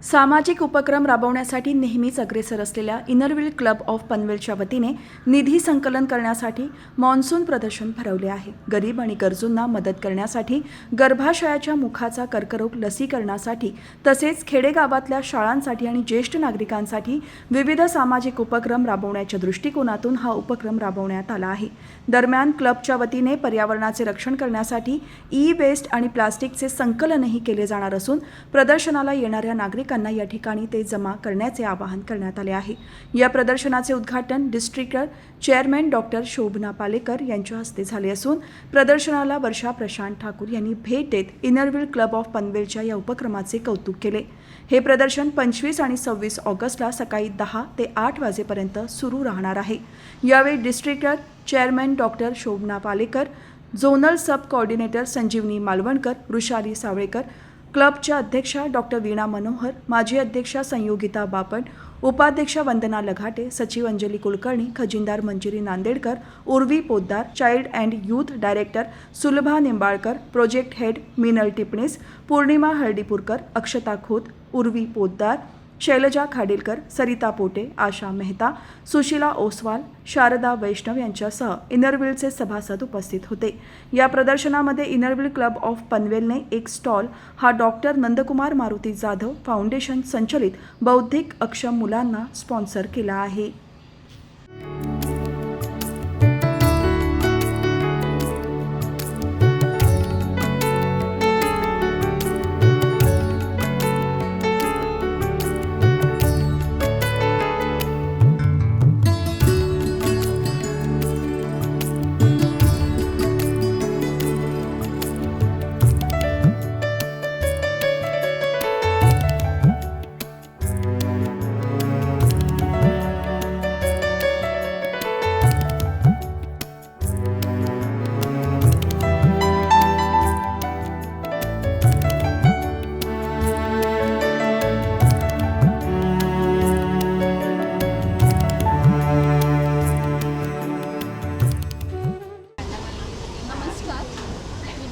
सामाजिक उपक्रम राबवण्यासाठी नेहमीच अग्रेसर असलेल्या इनरव्हील क्लब ऑफ पनवेलच्या वतीने निधी संकलन करण्यासाठी मॉन्सून प्रदर्शन भरवले आहे. गरीब आणि गरजूंना मदत करण्यासाठी गर्भाशयाच्या मुखाचा कर्करोग लसीकरणासाठी तसेच खेडेगावातल्या शाळांसाठी आणि ज्येष्ठ नागरिकांसाठी विविध सामाजिक उपक्रम राबवण्याच्या दृष्टिकोनातून हा उपक्रम राबवण्यात आला आहे. दरम्यान क्लबच्या वतीने पर्यावरणाचे रक्षण करण्यासाठी ई वेस्ट आणि प्लास्टिकचे संकलनही केले जाणार असून प्रदर्शनाला येणाऱ्या नागरिक नागरिकांना या ठिकाणी ते जमा करण्याचे आवाहन करण्यात आले आहे. या प्रदर्शनाचे उद्घाटन district chairman doctor Shobhana Palekar यांच्या हस्ते झाले असून प्रदर्शनाला वर्षा प्रशांत ठाकूर यांनी भेट देत इनरव्हील क्लब ऑफ पनवेलच्या या उपक्रमाचे कौतुक केले. हे प्रदर्शन पंचवीस आणि सव्वीस ऑगस्टला सकाळी दहा ते आठ वाजेपर्यंत सुरू राहणार आहे. यावेळी district chairman doctor Shobhana Palekar zonal sub coordinator Sanjeevani Malvankar Vrushali Savalekar क्लबच्या अध्यक्षा डॉक्टर वीणा मनोहर माजी अध्यक्षा संयोगिता बापट उपाध्यक्षा वंदना लघाटे सचिव Anjali Kulkarni खजिनदार Manjiri Nandedkar Urvi Poddar child and youth director Sulabha Nimbalkar project head Minal Tipnis Pournima Haldipurkar Akshata Khot Urvi Poddar Shailaja Khadilkar Sarita Pote Asha Mehta Sushila Oswal Sharada Vaishnav यांच्यासह इनरव्हीलचे सभासद उपस्थित होते. या प्रदर्शनामध्ये इनरव्हील क्लब ऑफ पनवेलने एक stall हा doctor Nandkumar Maruti Jadhav foundation संचलित बौद्धिक अक्षम मुलांना स्पॉन्सर केला आहे.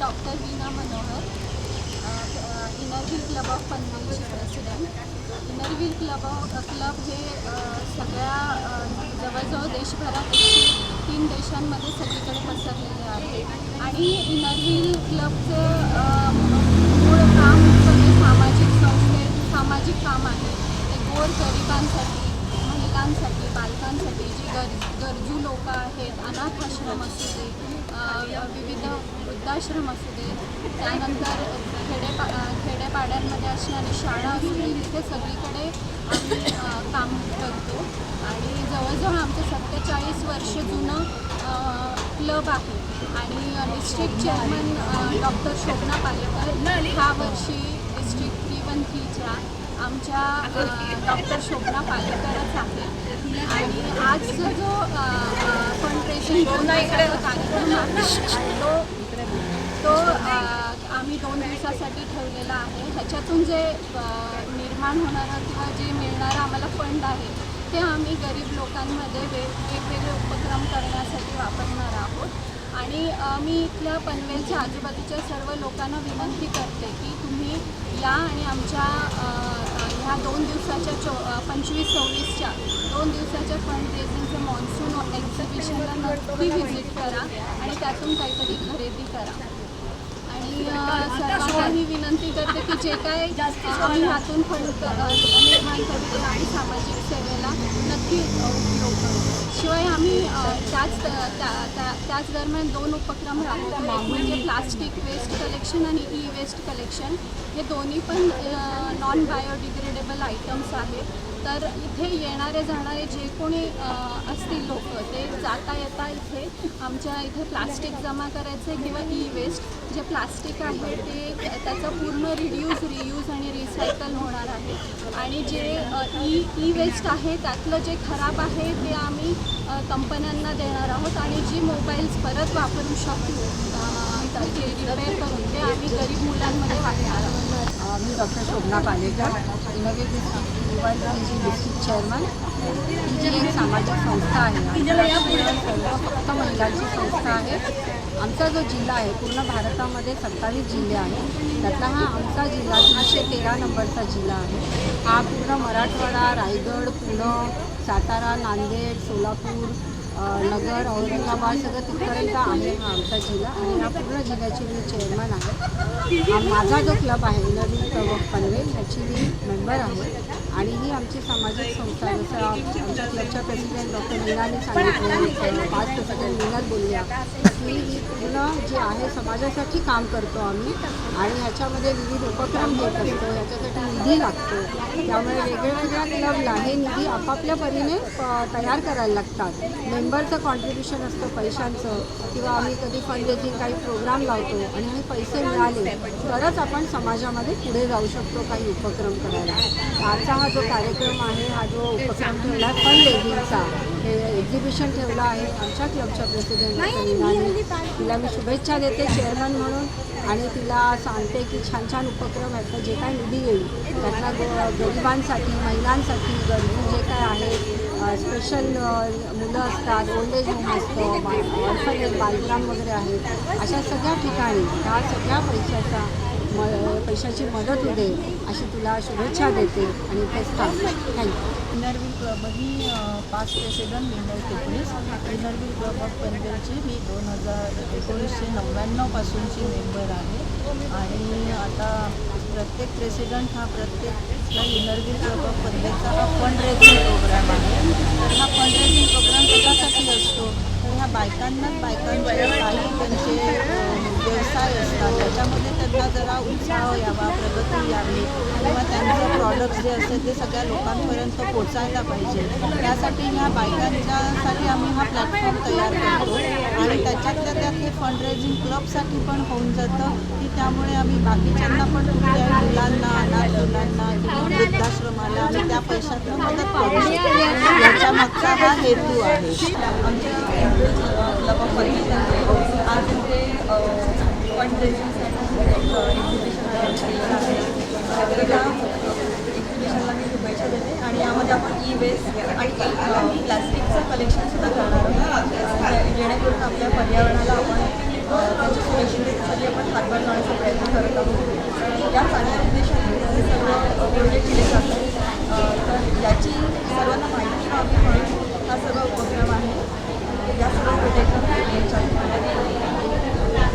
Doctor Veena Manohar inner wheel club of पनवेलची president inner wheel club club हे सगळ्या जवळजवळ देशभरात एकशे तीन देशांमध्ये सगळीकडे पसरलेले आहे. आणि इनरव्हील क्लबचं मूळ काम सगळे सामाजिक संस्थे सामाजिक काम आहे. ते गोर गरिबांसाठी मुलांसाठी बालकांसाठी जी गर गरजू लोक आहेत अनाथ आश्रम असू दे विविध वृद्धाश्रम असू दे त्यानंतर खेडेपा खेडेपाड्यांमध्ये असणारी शाळा असू दे तिथे सगळीकडे आम्ही काम करतो. आणि जवळजवळ आमचं सत्तेचाळीस वर्ष जुनं क्लब आहे. आणि district chairman doctor Shobhana Palekar ह्या वर्षी डिस्ट्रिक्ट थ्री वन थ्रीच्या आमच्या डॉक्टर शोभना पालेकरच आहे आणि आजचा जो फंड रेझिंग कार्यक्रम आहे तो तो आम्ही दोन दिवसासाठी ठेवलेला आहे. ह्याच्यातून जे निर्माण होणारं किंवा जे मिळणारं आम्हाला फंड आहे ते आम्ही गरीब लोकांमध्ये वेग वेगवेगळे उपक्रम करण्यासाठी वापरणार आहोत. आणि मी इथल्या पनवेलच्या आजूबाजूच्या सर्व लोकांना विनंती करते की तुम्ही या आणि आमच्या ह्या दोन दिवसाच्या चो पंचवीस सव्वीसच्या दोन दिवसाच्या फंड रेझिंगचं मॉन्सून एक्झिबिशनला नक्की व्हिजिट करा आणि त्यातून काहीतरी खरेदी करा. आणि अ, सर्वांना ही विनंती करते की जे काय आम्ही ह्यातून फंड निर्माण करतो आणि सामाजिक सेवेला नक्की उपयोग शिवाय आम्ही त्याच त्या- त्या- त्याच दरम्यान दोन उपक्रम राबवतो म्हणजे प्लास्टिक वेस्ट कलेक्शन आणि ई वेस्ट कलेक्शन हे दोन्ही पण नॉन बायोडिग्रेडेबल आयटम्स आहेत. तर इथे येणारे जाणारे जे कोणी असतील लोक ते जाता येता इथे आमच्या इथे प्लास्टिक जमा करायचे किंवा ई वेस्ट जे प्लास्टिक आहे ते त्याचं पूर्ण रिड्यूज रियूज आणि रिसायकल होणार आहे. आणि जे ई ई वेस्ट आहे त्यातलं जे खराब आहे ते आम्ही कंपन्यांना देणार आहोत आणि जी मोबाईल्स परत वापरू शकतो तर जे रिपेअर करून ते आम्ही गरीब मुलांमध्ये वाटणार आहोत. मी doctor Shobhana Palekar innovative mobile फोनची डिस्ट्रिक्ट चेअरमन. ही जी एक सामाजिक संस्था आहे फक्त महिलांची संस्था आहे. आमचा जो जिल्हा आहे पूर्ण भारतामध्ये सत्तावीस जिल्हे आहेत. त्यातला हा आमचा जिल्हा तीनशे तेरा नंबरचा जिल्हा आहे. हा पूर्ण मराठवाडा रायगड पुणे सातारा नांदेड सोलापूर नगर औरंगाबाद सगळं तिथपर्यंत आहे हा आमचा जिल्हा आणि या पूर्ण जिल्ह्याची मी चेअरमन आहे. माझा जो क्लब आहे नवीन क्लब पनवेल ह्याची मी मेंबर आहे. आणि ही आमची सामाजिक संस्था जसं आम- आमच्या क्लबच्या प्रेसिडेंट डॉक्टर मीनाने सांगितले पाच प्रेसिडेंट मीनात बोलल्या की ही पूर्ण जे आहे समाजासाठी काम करतो आम्ही आणि ह्याच्यामध्ये विविध उपक्रम घेत असतो ह्याच्यासाठी निधी लागतो. त्यामुळे वेगवेगळ्या क्लबला हे निधी आपापल्या परीने तयार करायला लागतात. मेंबरचं कॉन्ट्रीब्युशन असतं पैशांचं किंवा आम्ही कधी फंड रेझिंग काही प्रोग्राम लावतो आणि हे पैसे मिळाले तरच आपण समाजामध्ये पुढे जाऊ शकतो काही उपक्रम करायला. आजचा हा जो कार्यक्रम आहे हा जो उपक्रम ठेवला आहे फंड रेझिंगचा हे एक्झिबिशन ठेवलं आहे आमच्या क्लबच्या प्रेसिडेंट मीनाने तिला मी शुभेच्छा देते चेअरमन म्हणून. आणि तिला सांगते की छान छान उपक्रम आहेत जे काय निधी येईल त्यातला ग गरिबांसाठी महिलांसाठी गरजू जे काय आहे स्पेशल मुलं असतात ओल्ड एज होम असतं ऑर्फनेज बालग्राम वगैरे आहेत अशा सगळ्या ठिकाणी ह्या सगळ्या पैशाचा म पैशाची मदत होते अशी तुला शुभेच्छा देते आणि तेच थांबते थँक्यू इनरव्हील क्लब ही पाच प्रेसिडेंट विनर तेवीस इनरव्हील क्लब ऑफ पनवेलची मी दोन हजार एकोणीसशे नव्याण्णवपासूनची मेंबर आहे. आणि आता प्रत्येक प्रेसिडेंट हा प्रत्येकला इनरव्हील क्लब ऑफ पनवेलचा हा फंड रेझिंग प्रोग्राम आहे. तर हा फंड रेझिंग प्रोग्राम कशासाठी असतो? तर ह्या बायकांनाच बायकांचे काही त्यांचे व्यवसाय असतात त्याच्यामध्ये त्यांना जरा उत्साह यावा प्रगती यावी किंवा त्यांचं प्रॉडक्ट्स जे असतात ते सगळ्या लोकांपर्यंत पोचायला पाहिजे. त्यासाठी ह्या बायकांच्यासाठी आम्ही हा प्लॅटफॉर्म तयार करतो आणि त्याच्यातल्या त्यात हे फंड रेझिंग क्लबसाठी पण होऊन जातं. की त्यामुळे आम्ही बाकीच्यांना पण कुठल्याही मुलांना अनाथ मुलांना किंवा वृद्धाश्रमाला आम्ही त्या पैशातनं मदत करू शकतो. याच्या मागचा हा हेतू आहे. आमच्या क्लब ऑफ आज इथे फंड एक्झिबिशनला मी शुभेच्छा देते आणि यामध्ये आपण ई वेस्ट आणि प्लास्टिकचं कलेक्शनसुद्धा करणार आहोत. जेणेकरून आपल्या पर्यावरणाला आपण अ, त्याच्या सुरक्षिततेसाठी आपण हातभार लावण्याचा प्रयत्न करत आहोत.